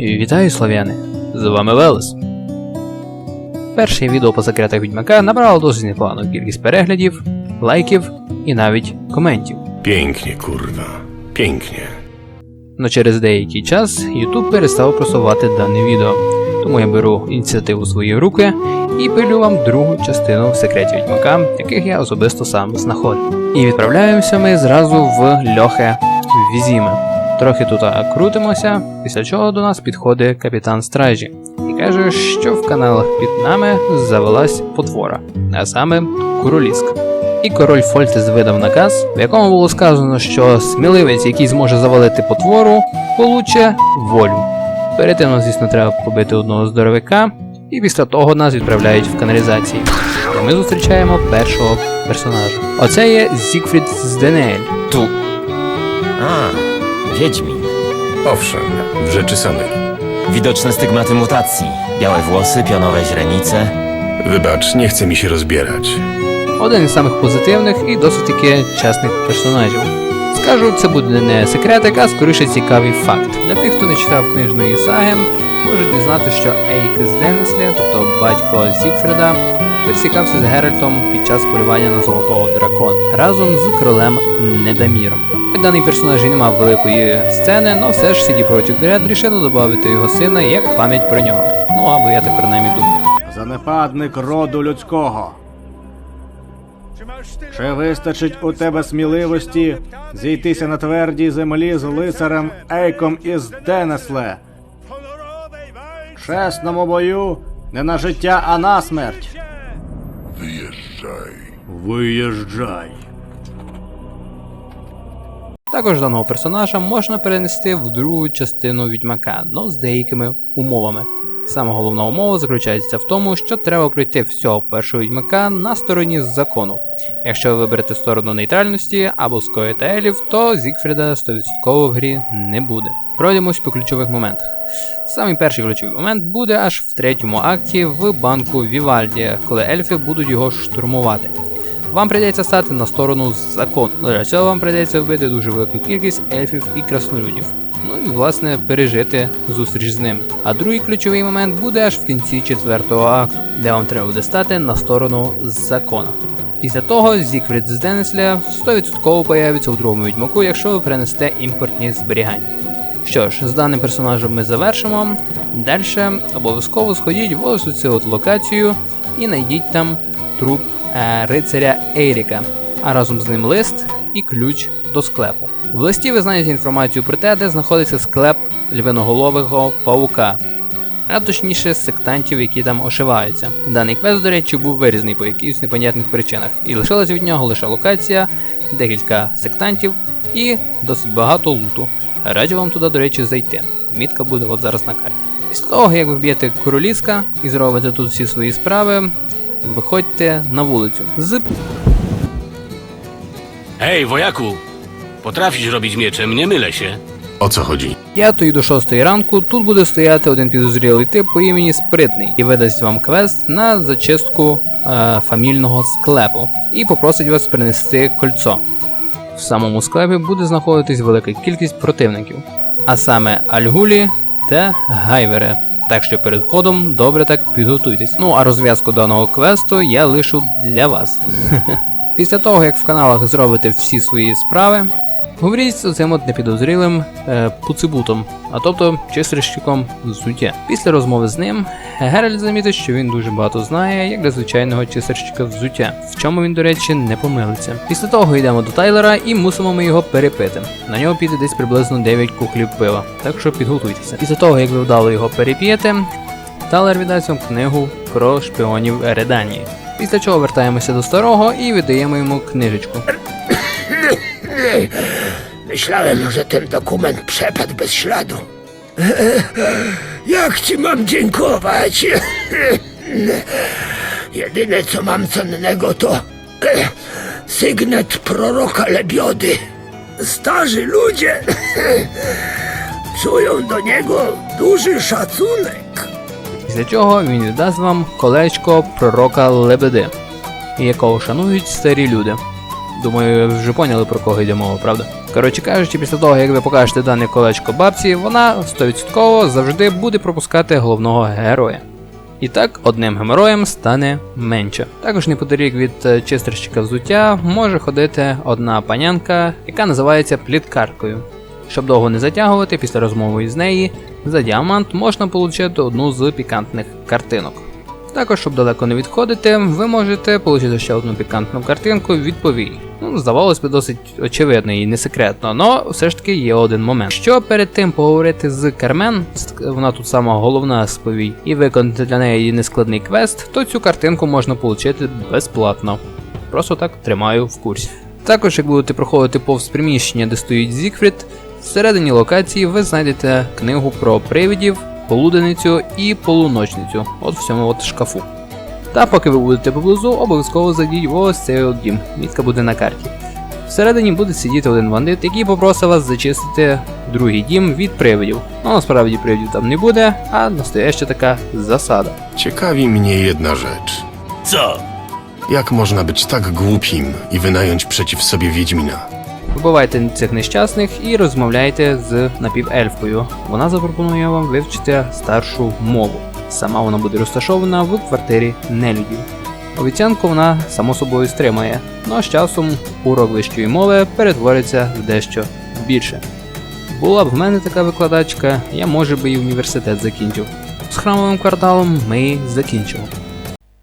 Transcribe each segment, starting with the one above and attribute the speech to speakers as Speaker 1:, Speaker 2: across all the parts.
Speaker 1: Вітаю, слов'яни! З вами Велес. Перше відео по секретах Відьмака набрало досить непогану кількість переглядів, лайків і навіть коментів.
Speaker 2: Pięknie, kurwa. Pięknie.
Speaker 1: Но через деякий час YouTube перестав просувати дане відео. Тому я беру ініціативу в свої руки і пилю вам другу частину секретів Відьмака, яких я особисто сам знаходив. І відправляємося ми зразу в Льохе Візіме. Трохи тут крутимося, після чого до нас підходить капітан стражі і каже, що в каналах під нами завелась потвора, а саме Куроліска. І король Фольтес видав наказ, в якому було сказано, що сміливець, який зможе завалити потвору, получе волю. Перед тим, звісно, треба побити одного здоровяка, і після того нас відправляють в каналізації. І ми зустрічаємо першого персонажа. Оце є Зігфрід з Денеель.
Speaker 3: Tu. A, Wiedźmin.
Speaker 2: Owszem, w rzeczy samej.
Speaker 3: Widoczne stygmaty mutacji. Białe włosy, pionowe źrenice.
Speaker 2: Wybacz, nie chce mi się rozbierać.
Speaker 1: Один із самих позитивних і досить таки чесних персонажів. Скажу, це буде не секретик, а скоріше цікавий факт. Для тих, хто не читав книжної саги, можуть дізнати, що Ейк з Денеслі, тобто батько Зігфрида, пересікався з Геральтом під час полювання на золотого дракона разом з королем Недаміром. Даний персонаж і не мав великої сцени, але все ж CD Projekt Red рішили додати його сина як пам'ять про нього. Ну або я так принаймні думаю.
Speaker 4: Занепадник роду людського. Чи вистачить у тебе сміливості зійтися на твердій землі з лицарем Ейком із Денесле? Чесному бою не на життя, а на смерть. Виїжджай.
Speaker 1: Також даного персонажа можна перенести в другу частину відьмака, але з деякими умовами. Саме головна умова заключається в тому, що треба пройти всього першого відьмака на стороні закону. Якщо ви виберете сторону нейтральності або скоїте елів, то Зігфріда 100% в грі не буде. Пройдемось по ключових моментах. Самий перший ключовий момент буде аж в третьому акті в банку Вівальді, коли ельфи будуть його штурмувати. Вам прийдеться стати на сторону закону. Для цього вам прийдеться вбити дуже велику кількість ельфів і краснолюдів. Ну і власне пережити зустріч з ним. А другий ключовий момент буде аж в кінці четвертого акту, де вам треба буде стати на сторону закону. Після того Зігфрід з Денесля 100% появиться у другому відьмаку, якщо ви принесете імпортні зберігання. Що ж, з даним персонажем ми завершимо. Далі обов'язково сходіть в ось цю от локацію і знайдіть там труп рицаря Ейріка, а разом з ним лист і ключ до склепу. В листі ви знайдете інформацію про те, де знаходиться склеп львиноголового паука, а точніше сектантів, які там ошиваються. Даний квест, до речі, був вирізаний по якихось непонятних причинах, і лишилась від нього лише локація, декілька сектантів і досить багато луту. Раджу вам туди, до речі, зайти. Мітка буде от зараз на карті. Після того, як ви вб'єте короліска і зробите тут всі свої справи, виходьте на вулицю з
Speaker 5: Hej, wojaku! Potrafisz robić mieczem, nie mylę się.
Speaker 2: O co chodzi?
Speaker 1: 5 до 6 ранку тут буде стояти один підозрілий тип по імені Спритний і видасть вам квест на зачистку е, фамільного склепу і попросить вас принести кольцо. В самому склепі буде знаходитись велика кількість противників, а саме Альгулі та Гайвери. Так що перед входом добре так підготуйтесь. Ну а розв'язку даного квесту я лишу для вас. Після того, як в каналах зробите всі свої справи, говоріть з цим непідозрілим е, пуцибутом, а тобто чисельщиком взуття. Після розмови з ним Геральт замітить, що він дуже багато знає, як для звичайного чисельщика взуття, в чому він, до речі, не помилиться. Після того йдемо до Тайлера і мусимо ми його перепити. На нього піде десь приблизно 9 куклів пива, так що підготуйтеся. Після того, як ви вдало його переп'єте, Талер віддасть вам книгу про шпіонів Ереданії. Після чого вертаємося до старого і віддаємо йому книжечку.
Speaker 6: Myślałem, że ten dokument przepadł bez śladu. Jak ci mam dziękować? Jedyne co mam cennego to sygnet proroka Lebiody. Starzy ludzie czują do niego duży szacunek.
Speaker 1: Після чого він віддасть вам колечко пророка Лебеди, якого шанують старі люди. Думаю, ви вже поняли про кого йде мова, правда? Коротше кажучи, після того, як ви покажете дане колечко бабці, вона 100% завжди буде пропускати головного героя. І так, одним геморроєм стане менше. Також неподалік від е, чистерщика взуття може ходити одна панянка, яка називається пліткаркою. Щоб довго не затягувати, після розмови із неї за діамант можна отримати одну з пікантних картинок. Також, щоб далеко не відходити, ви можете отримати ще одну пікантну картинку від повій. Ну, здавалось би, досить очевидно і не секретно, але все ж таки є один момент. Що перед тим поговорити з Кармен, вона тут сама головна з повій, і виконати для неї нескладний квест, то цю картинку можна отримати безплатно. Просто так тримаю в курсі. Також, як будете проходити повз приміщення, де стоїть Зігфрід, всередині локації ви знайдете книгу про привидів, полуденицю і полуночницю, от в цьому от шкафу. Та поки ви будете поблизу, обов'язково зайдіть в ось цей от дім, мітка буде на карті. Всередині буде сидіти один бандит, який попросить вас зачистити другий дім від привидів. Ну насправді привидів там не буде, а настояща така засада.
Speaker 2: Ciekawi mnie jedna rzecz.
Speaker 5: Co?
Speaker 2: Jak można być tak głupim i wynająć przeciw sobie Wiedźmina?
Speaker 1: Вбивайте цих нещасних і розмовляйте з напівельфкою. Вона запропонує вам вивчити старшу мову. Сама вона буде розташована в квартирі нелюдів. Обіцянку вона само собою стримає, але з часом урок вищої мови перетвориться в дещо більше. Була б в мене така викладачка, я може би і університет закінчив. З храмовим кварталом ми закінчимо.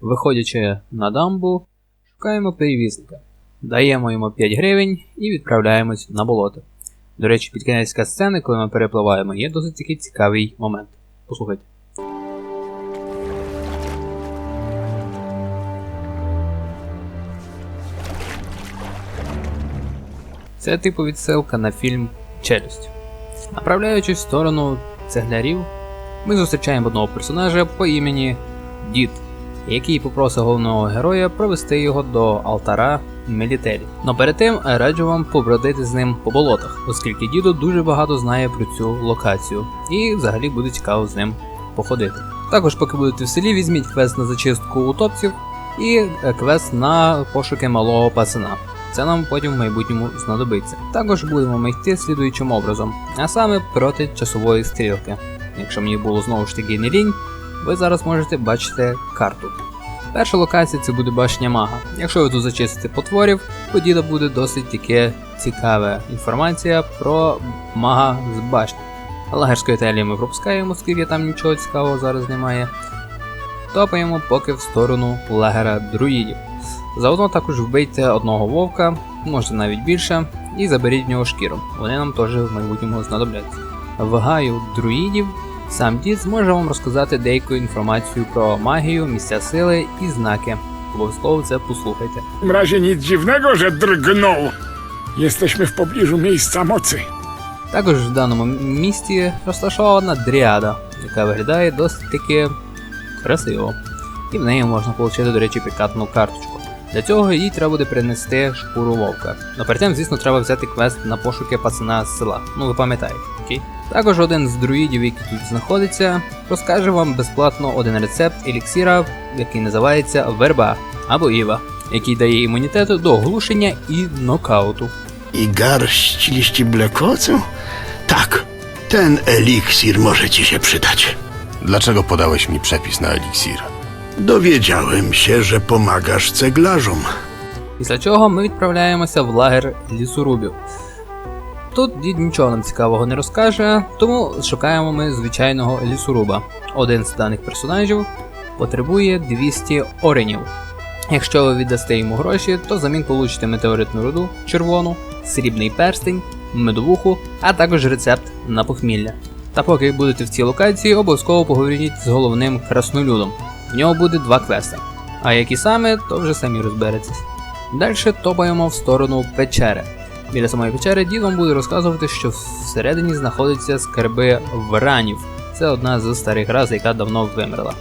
Speaker 1: Виходячи на дамбу, шукаємо перевізника. Даємо йому 5 гривень і відправляємось на болото. До речі, під кінець сцени, коли ми перепливаємо, є досить такий цікавий момент. Послухайте. Це типу відсилка на фільм Челюсть. Направляючись в сторону цеглярів, ми зустрічаємо одного персонажа по імені Дід, який попросить головного героя провести його до алтара Мелітелі. Но перед тим раджу вам побродити з ним по болотах, оскільки дідо дуже багато знає про цю локацію, і взагалі буде цікаво з ним походити. Також, поки будете в селі, візьміть квест на зачистку утопців і е, квест на пошуки малого пацана. Це нам потім в майбутньому знадобиться. Також будемо ми йти слідуючим образом, а саме проти часової стрілки. Якщо мені було знову ж таки не лінь, ви зараз можете бачити карту. Перша локація це буде башня мага. Якщо ви тут зачистите потворів, то буде досить таке цікава інформація про мага з башні. Лагерської телі ми пропускаємо, оскільки там нічого цікавого зараз немає. Топаємо поки в сторону лагера друїдів. Заодно також вбийте одного вовка, може навіть більше, і заберіть в нього шкіру. Вони нам теж в майбутньому знадобляться. В друїдів сам дід зможе вам розказати деяку інформацію про магію, місця сили і знаки. Обов'язково це послухайте.
Speaker 7: W razie nic dziwnego, że drgnął. Jesteśmy w pobliżu miejsca mocy.
Speaker 1: Також в даному місті розташована дріада, яка виглядає досить таки красиво. І в неї можна отримати, до речі, пікантну карточку. Для цього їй треба буде принести шкуру вовка. Но перед тим, звісно, треба взяти квест на пошуки пацана з села. Ну ви пам'ятаєте, окей? Також один з друїдів, який тут знаходиться, розкаже вам безплатно один рецепт еліксіра, який називається верба або Іва, який дає імунітету до оглушення і нокауту.
Speaker 8: Garść liści blekocu? Tak, ten eliksir może ci się przydać.
Speaker 2: Dlaczego podałeś mi przepis na eliksir?
Speaker 8: Dowiedziałem się, że pomagasz ceglarzom.
Speaker 1: Після чого ми відправляємося в лагер лісорубів. Тут дід нічого нам цікавого не розкаже, тому шукаємо ми звичайного лісоруба. Один з даних персонажів потребує 200 оренів. Якщо ви віддасте йому гроші, то взамін получите метеоритну руду червону, срібний перстень, медовуху, а також рецепт на похмілля. Та поки будете в цій локації, обов'язково поговоріть з головним краснолюдом. В нього буде два квести. А які саме, то вже самі розберетесь. Далі топаємо в сторону печери. Біля самої печери дід вам буде розказувати, що всередині знаходяться скарби вранів. Це одна з старих рас, яка давно вимерла.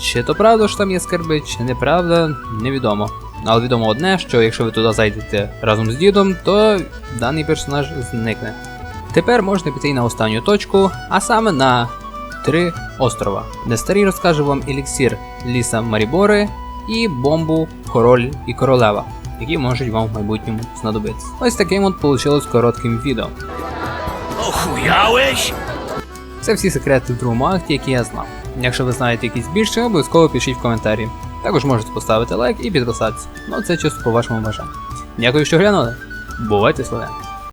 Speaker 1: Чи то правда, що там є скарби, чи неправда, невідомо. Але відомо одне, що якщо ви туди зайдете разом з дідом, то даний персонаж зникне. Тепер можна піти на останню точку, а саме на три острова, де старий розкаже вам еліксір ліса Марібори і бомбу Король і Королева. які можуть вам в майбутньому знадобитися. Ось таким от вийшло коротким відео.
Speaker 5: Охуяłeś?
Speaker 1: Це всі секрети в другому акті, які я знав. Якщо ви знаєте якісь більше, обов'язково пишіть в коментарі. Також можете поставити лайк і підписатися. Ну це чисто по вашому бажанню. Дякую, що глянули. Бувайте славяни!